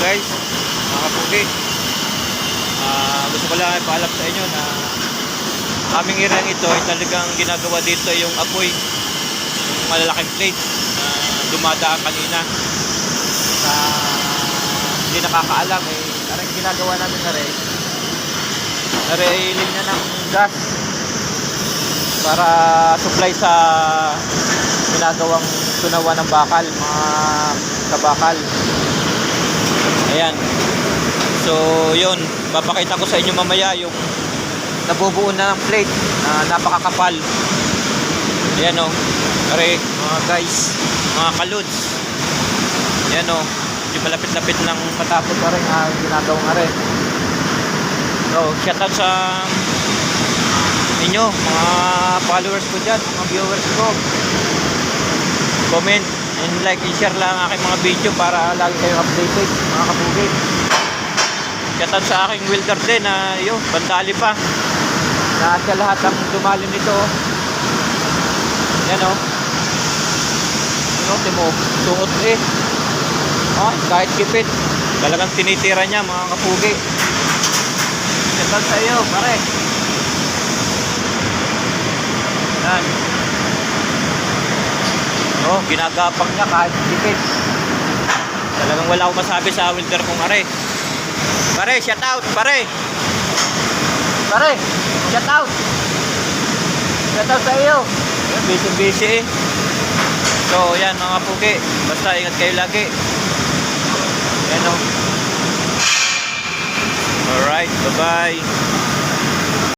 guys, mga kapugi. Ah, gusto ko lang ipaalam sa inyo na aming area ito ay talagang ginagawa dito yung apoy, yung malalaking plate na dumadaan kanina. Sa hindi nakakaalam eh, parang ginagawa namin na rin. Nare-linya ng gas para supply sa ginagawang tunawa ng bakal, mga kabakal. Ayan. So, yun. Papakita ko sa inyo mamaya yung nabubuo na ng plate na napakakapal. Ayan o. Pare, mga guys, mga kaluds. Ayan o. Yung malapit-lapit ng matapos pa rin ah, ginagawa nga. So, shoutout sa inyo, mga followers ko dyan, mga viewers ko. Comment and like and share lang ang aking mga video para lagi kayong updated, mga kabugid. Shoutout sa aking welder din na yun, bandali pa. Siya lahat ang dumalim nito. Yan o. Ano, timo, suot eh. Ay, kahit kipit. Talagang tinitira niya mga kapugi. Shoutout sa iyo, pare. Yan. Oh, ginagapang niya kahit dikit. Talagang wala akong masabi sa welder kong are. Pare, shout out, pare. Pare, shout out. Shout out sa iyo. Busy busy eh. So, yan mga pugi. Basta ingat kayo lagi. Yan o. Alright, bye-bye.